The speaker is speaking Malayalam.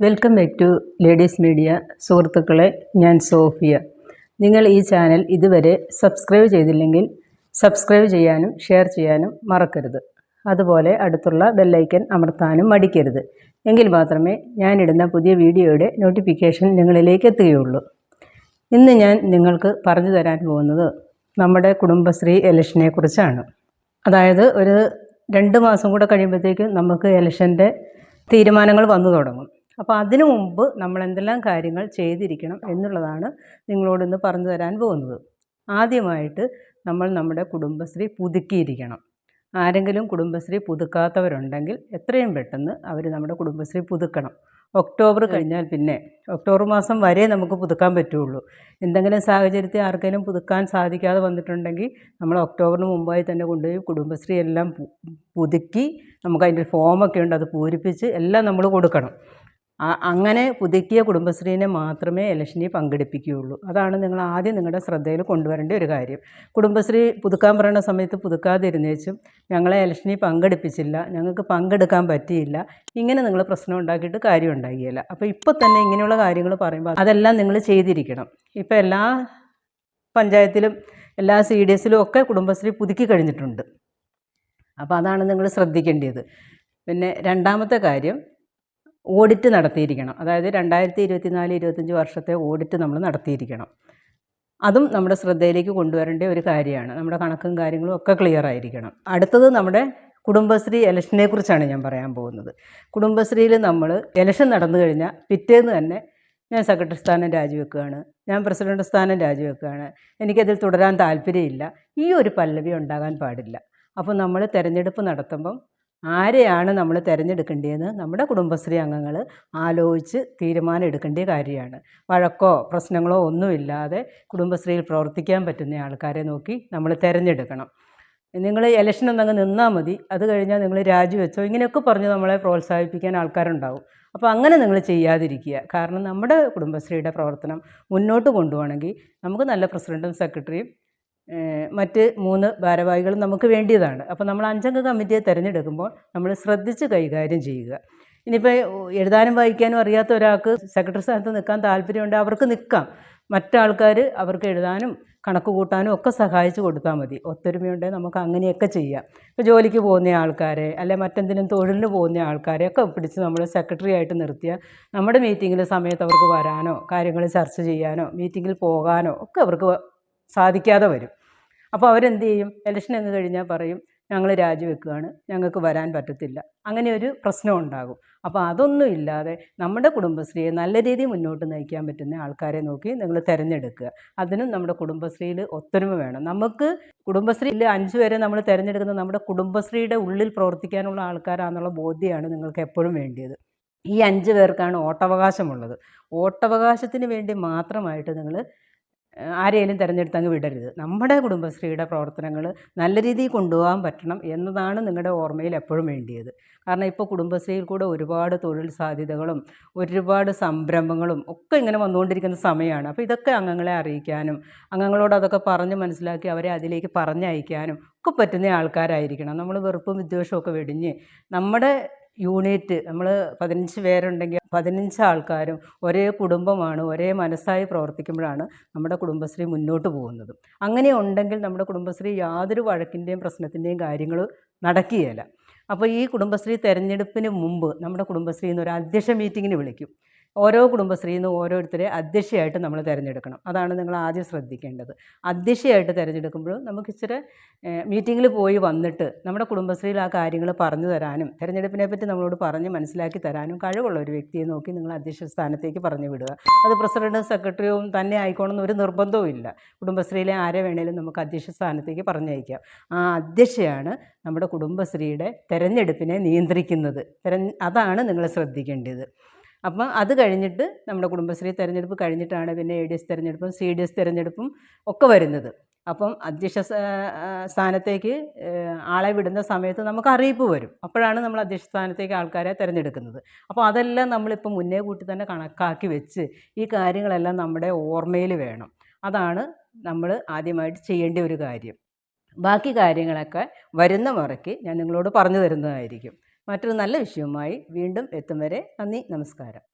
Welcome back to ladies media സുഹൃത്തുക്കളെ ഞാൻ സോഫിയ. നിങ്ങൾ ഈ ചാനൽ ഇതുവരെ സബ്സ്ക്രൈബ് ചെയ്തില്ലെങ്കിൽ സബ്സ്ക്രൈബ് ചെയ്യാനും ഷെയർ ചെയ്യാനും മറക്കരുത്. അതുപോലെ അടുത്തുള്ള ബെല്ലൈക്കൻ അമർത്താനും മടിക്കരുത്. എങ്കിൽ മാത്രമേ ഞാനിടുന്ന പുതിയ വീഡിയോയുടെ നോട്ടിഫിക്കേഷൻ നിങ്ങളിലേക്ക് എത്തുകയുള്ളൂ. ഇന്ന് ഞാൻ നിങ്ങൾക്ക് പറഞ്ഞു തരാൻ പോകുന്നത് നമ്മുടെ കുടുംബശ്രീ ഇലക്ഷനെ കുറിച്ചാണ്. അതായത് ഒരു രണ്ട് മാസം കൂടെ കഴിയുമ്പോഴത്തേക്കും നമുക്ക് ഇലക്ഷന്റെ തീരുമാനങ്ങൾ വന്നു തുടങ്ങും. അപ്പോൾ അതിനു മുമ്പ് നമ്മൾ എന്തെല്ലാം കാര്യങ്ങൾ ചെയ്തിരിക്കണം എന്നുള്ളതാണ് നിങ്ങളോട് ഇന്ന് പറഞ്ഞു തരാൻ പോകുന്നത്. ആദ്യമായിട്ട് നമ്മൾ നമ്മുടെ കുടുംബശ്രീ പുതുക്കിയിരിക്കണം. ആരെങ്കിലും കുടുംബശ്രീ പുതുക്കാത്തവരുണ്ടെങ്കിൽ എത്രയും പെട്ടെന്ന് അവർ നമ്മുടെ കുടുംബശ്രീ പുതുക്കണം. ഒക്ടോബർ കഴിഞ്ഞാൽ പിന്നെ ഒക്ടോബർ മാസം വരെ നമുക്ക് പുതുക്കാൻ പറ്റുള്ളൂ. എന്തെങ്കിലും സാഹചര്യത്തിൽ ആർക്കെങ്കിലും പുതുക്കാൻ സാധിക്കാതെ വന്നിട്ടുണ്ടെങ്കിൽ നമ്മൾ ഒക്ടോബറിന് മുമ്പായി തന്നെ കൊണ്ടുപോയി കുടുംബശ്രീ എല്ലാം പുതുക്കി നമുക്ക് അതിന്റെ ഫോമൊക്കെ ഉണ്ട് അത് പൂരിപ്പിച്ച് എല്ലാം നമ്മൾ കൊടുക്കണം. അങ്ങനെ പുതുക്കിയ കുടുംബശ്രീനെ മാത്രമേ ഇലക്ഷനിൽ പങ്കെടുപ്പിക്കുകയുള്ളൂ. അതാണ് നിങ്ങൾ ആദ്യം നിങ്ങളുടെ ശ്രദ്ധയിൽ കൊണ്ടുവരേണ്ട ഒരു കാര്യം. കുടുംബശ്രീ പുതുക്കാൻ പറയുന്ന സമയത്ത് പുതുക്കാതിരുന്നേച്ചും ഞങ്ങളെ ഇലക്ഷനിൽ പങ്കെടുപ്പിച്ചില്ല ഞങ്ങൾക്ക് പങ്കെടുക്കാൻ പറ്റിയില്ല ഇങ്ങനെ നിങ്ങൾ പ്രശ്നം ഉണ്ടാക്കിയിട്ട് കാര്യം ഉണ്ടാകിയില്ല അപ്പോൾ ഇപ്പോൾ തന്നെ ഇങ്ങനെയുള്ള കാര്യങ്ങൾ പറയുമ്പോൾ അതെല്ലാം നിങ്ങൾ ചെയ്തിരിക്കണം. ഇപ്പോൾ എല്ലാ പഞ്ചായത്തിലും എല്ലാ സി ഡി എസിലും ഒക്കെ കുടുംബശ്രീ പുതുക്കി കഴിഞ്ഞിട്ടുണ്ട്. അപ്പോൾ അതാണ് നിങ്ങൾ ശ്രദ്ധിക്കേണ്ടത്. പിന്നെ രണ്ടാമത്തെ കാര്യം ഓഡിറ്റ് നടത്തിയിരിക്കണം. അതായത് രണ്ടായിരത്തി ഇരുപത്തിനാല് ഇരുപത്തഞ്ച് വർഷത്തെ ഓഡിറ്റ് നമ്മൾ നടത്തിയിരിക്കണം. അതും നമ്മുടെ ശ്രദ്ധയിലേക്ക് കൊണ്ടുവരേണ്ട ഒരു കാര്യമാണ്. നമ്മുടെ കണക്കും കാര്യങ്ങളും ഒക്കെ ക്ലിയർ ആയിരിക്കണം. അടുത്തത് നമ്മുടെ കുടുംബശ്രീ ഇലക്ഷനെ കുറിച്ചാണ് ഞാൻ പറയാൻ പോകുന്നത്. കുടുംബശ്രീയിൽ നമ്മൾ ഇലക്ഷൻ നടന്നു കഴിഞ്ഞാൽ പിറ്റേന്ന് തന്നെ ഞാൻ സെക്രട്ടറി സ്ഥാനം രാജിവെക്കുകയാണ്. ഞാൻ പ്രസിഡന്റ് സ്ഥാനം രാജിവെക്കുകയാണ്. എനിക്കതിൽ തുടരാൻ താല്പര്യമില്ല. ഈ ഒരു പല്ലവി ഉണ്ടാകാൻ പാടില്ല. അപ്പോൾ നമ്മൾ തിരഞ്ഞെടുപ്പ് നടത്തുമ്പം ആരെയാണ് നമ്മൾ തിരഞ്ഞെടുക്കേണ്ടതെന്ന് നമ്മുടെ കുടുംബശ്രീ അംഗങ്ങൾ ആലോചിച്ച് തീരുമാനം എടുക്കേണ്ട കാര്യമാണ്. വഴക്കോ പ്രശ്നങ്ങളോ ഒന്നുമില്ലാതെ കുടുംബശ്രീയിൽ പ്രവർത്തിക്കാൻ പറ്റുന്ന ആൾക്കാരെ നോക്കി നമ്മൾ തിരഞ്ഞെടുക്കണം. നിങ്ങൾ ഇലക്ഷൻ ഒന്നങ്ങ് നിന്നാൽ മതി. അത് കഴിഞ്ഞാൽ നിങ്ങൾ രാജിവെച്ചോ ഇങ്ങനെയൊക്കെ പറഞ്ഞ് നമ്മളെ പ്രോത്സാഹിപ്പിക്കാൻ ആൾക്കാരുണ്ടാവും. അപ്പോൾ അങ്ങനെ നിങ്ങൾ ചെയ്യാതിരിക്കുക. കാരണം നമ്മുടെ കുടുംബശ്രീയുടെ പ്രവർത്തനം മുന്നോട്ട് കൊണ്ടുപോകണമെങ്കിൽ നമുക്ക് നല്ല പ്രസിഡന്റും സെക്രട്ടറിയും മറ്റ് മൂന്ന് ഭാരവാഹികളും നമുക്ക് വേണ്ടിയതാണ്. അപ്പോൾ നമ്മൾ അഞ്ചംഗ കമ്മിറ്റിയെ തിരഞ്ഞെടുക്കുമ്പോൾ നമ്മൾ ശ്രദ്ധിച്ച് കൈകാര്യം ചെയ്യുക. ഇനിയിപ്പോൾ എഴുതാനും വായിക്കാനും അറിയാത്ത ഒരാൾക്ക് സെക്രട്ടറി സ്ഥാനത്ത് നിൽക്കാൻ താല്പര്യമുണ്ട് അവർക്ക് നിൽക്കാം. മറ്റാൾക്കാർ അവർക്ക് എഴുതാനും കണക്ക് കൂട്ടാനും ഒക്കെ സഹായിച്ചു കൊടുത്താൽ മതി. ഒത്തൊരുമയുണ്ടെങ്കിൽ നമുക്ക് അങ്ങനെയൊക്കെ ചെയ്യാം. ഇപ്പോൾ ജോലിക്ക് പോകുന്ന ആൾക്കാരെ അല്ലെ മറ്റെന്തെങ്കിലും തൊഴിലിന് പോകുന്ന ആൾക്കാരെ ഒക്കെ പിടിച്ച് നമ്മൾ സെക്രട്ടറി ആയിട്ട് നിർത്തിയാൽ നമ്മുടെ മീറ്റിങ്ങിൽ സമയത്ത് അവർക്ക് വരാനോ കാര്യങ്ങൾ ചർച്ച ചെയ്യാനോ മീറ്റിങ്ങിൽ പോകാനോ ഒക്കെ അവർക്ക് സാധിക്കാതെ വരും. അപ്പോൾ അവരെന്ത് ചെയ്യും? ഇലക്ഷൻ അങ്ങ് കഴിഞ്ഞാൽ പറയും ഞങ്ങൾ രാജിവെക്കുകയാണ്. ഞങ്ങൾക്ക് വരാൻ പറ്റത്തില്ല. അങ്ങനെ ഒരു പ്രശ്നം ഉണ്ടാകും. അപ്പോൾ അതൊന്നും ഇല്ലാതെ നമ്മുടെ കുടുംബശ്രീയെ നല്ല രീതിയിൽ മുന്നോട്ട് നയിക്കാൻ പറ്റുന്ന ആൾക്കാരെ നോക്കി നിങ്ങൾ തിരഞ്ഞെടുക്കുക. അതിനും നമ്മുടെ കുടുംബശ്രീയിൽ ഒത്തൊരുമ വേണം. നമുക്ക് കുടുംബശ്രീയിൽ അഞ്ച് പേരെ നമ്മൾ തിരഞ്ഞെടുക്കുന്നത് നമ്മുടെ കുടുംബശ്രീയുടെ ഉള്ളിൽ പ്രവർത്തിക്കാനുള്ള ആൾക്കാരാണെന്നുള്ള ബോധ്യമാണ് നിങ്ങൾക്ക് എപ്പോഴും വേണ്ടിയത്. ഈ അഞ്ച് പേർക്കാണ് ഓട്ടവകാശമുള്ളത് ഓട്ടവകാശത്തിന് വേണ്ടി മാത്രമായിട്ട് നിങ്ങൾ ആരെയും തിരഞ്ഞെടുത്ത് അങ്ങ് വിടരുത്. നമ്മുടെ കുടുംബശ്രീയുടെ പ്രവർത്തനങ്ങൾ നല്ല രീതിയിൽ കൊണ്ടുപോകാൻ പറ്റണം എന്നതാണ് നിങ്ങളുടെ ഓർമ്മയിൽ എപ്പോഴും വേണ്ടിയത്. കാരണം ഇപ്പോൾ കുടുംബശ്രീയിൽ കൂടെ ഒരുപാട് തൊഴിൽ സാധ്യതകളും ഒരുപാട് സംരംഭങ്ങളും ഒക്കെ ഇങ്ങനെ വന്നുകൊണ്ടിരിക്കുന്ന സമയമാണ്. അപ്പോൾ ഇതൊക്കെ അംഗങ്ങളെ അറിയിക്കാനും അംഗങ്ങളോട് അതൊക്കെ പറഞ്ഞ് മനസ്സിലാക്കി അവരെ അതിലേക്ക് പറഞ്ഞയക്കാനും ഒക്കെ പറ്റുന്ന ആൾക്കാരായിരിക്കണം. നമ്മൾ വെറുപ്പും വിദ്വേഷവും ഒക്കെ വെടിഞ്ഞ് നമ്മുടെ യൂണിറ്റ് നമ്മൾ പതിനഞ്ച് പേരുണ്ടെങ്കിൽ പതിനഞ്ച് ആൾക്കാരും ഒരേ കുടുംബമാണ് ഒരേ മനസ്സായി പ്രവർത്തിക്കുമ്പോഴാണ് നമ്മുടെ കുടുംബശ്രീ മുന്നോട്ട് പോകുന്നത്. അങ്ങനെ ഉണ്ടെങ്കിൽ നമ്മുടെ കുടുംബശ്രീ യാതൊരു വഴക്കിന്റെയും പ്രശ്നത്തിന്റെയും കാര്യങ്ങൾ നടക്കുകയില്ല. അപ്പോൾ ഈ കുടുംബശ്രീ തെരഞ്ഞെടുപ്പിന് മുമ്പ് നമ്മുടെ കുടുംബശ്രീ ഒരു അധ്യക്ഷ മീറ്റിങ്ങിന് വിളിക്കും. ഓരോ കുടുംബശ്രീയിൽ നിന്ന് ഓരോരുത്തരെ അധ്യക്ഷയായിട്ട് നമ്മൾ തിരഞ്ഞെടുക്കണം. അതാണ് നിങ്ങൾ ആദ്യം ശ്രദ്ധിക്കേണ്ടത്. അധ്യക്ഷയായിട്ട് തിരഞ്ഞെടുക്കുമ്പോൾ നമുക്ക് ഇച്ചിരി മീറ്റിങ്ങിൽ പോയി വന്നിട്ട് നമ്മുടെ കുടുംബശ്രീയിൽ ആ കാര്യങ്ങൾ പറഞ്ഞു തരാനും തിരഞ്ഞെടുപ്പിനെ പറ്റി നമ്മളോട് പറഞ്ഞ് മനസ്സിലാക്കി തരാനും കഴിവുള്ള ഒരു വ്യക്തിയെ നോക്കി നിങ്ങൾ അധ്യക്ഷ സ്ഥാനത്തേക്ക് പറഞ്ഞു വിടുക. അത് പ്രസിഡന്റും സെക്രട്ടറിയും തന്നെ ആയിക്കോണമെന്ന് ഒരു നിർബന്ധവും ഇല്ല. കുടുംബശ്രീയിലെ ആരെ വേണേലും നമുക്ക് അധ്യക്ഷ സ്ഥാനത്തേക്ക് പറഞ്ഞയക്കാം. ആ അധ്യക്ഷയാണ് നമ്മുടെ കുടുംബശ്രീയുടെ തിരഞ്ഞെടുപ്പിനെ നിയന്ത്രിക്കുന്നത്. അതാണ് നിങ്ങൾ ശ്രദ്ധിക്കേണ്ടത്. അപ്പം അത് കഴിഞ്ഞിട്ട് നമ്മുടെ കുടുംബശ്രീ തിരഞ്ഞെടുപ്പ് കഴിഞ്ഞിട്ടാണ് പിന്നെ എ ഡി എസ് തിരഞ്ഞെടുപ്പും സി ഡി എസ് തിരഞ്ഞെടുപ്പും ഒക്കെ വരുന്നത്. അപ്പം അധ്യക്ഷ സ്ഥാനത്തേക്ക് ആളെ വിടുന്ന സമയത്ത് നമുക്ക് അറിയിപ്പ് വരും. അപ്പോഴാണ് നമ്മൾ അധ്യക്ഷ സ്ഥാനത്തേക്ക് ആൾക്കാരെ തിരഞ്ഞെടുക്കുന്നത്. അപ്പോൾ അതെല്ലാം നമ്മളിപ്പോൾ മുന്നേ കൂട്ടി തന്നെ കണക്കാക്കി വെച്ച് ഈ കാര്യങ്ങളെല്ലാം നമ്മുടെ ഓർമ്മയിൽ വേണം. അതാണ് നമ്മൾ ആദ്യമായിട്ട് ചെയ്യേണ്ട ഒരു കാര്യം. ബാക്കി കാര്യങ്ങളൊക്കെ വരുന്ന മുറയ്ക്ക് ഞാൻ നിങ്ങളോട് പറഞ്ഞു തരുന്നതായിരിക്കും. മറ്റൊരു നല്ല വിഷയവുമായി വീണ്ടും എത്തും വരെ നന്ദി നമസ്കാരം.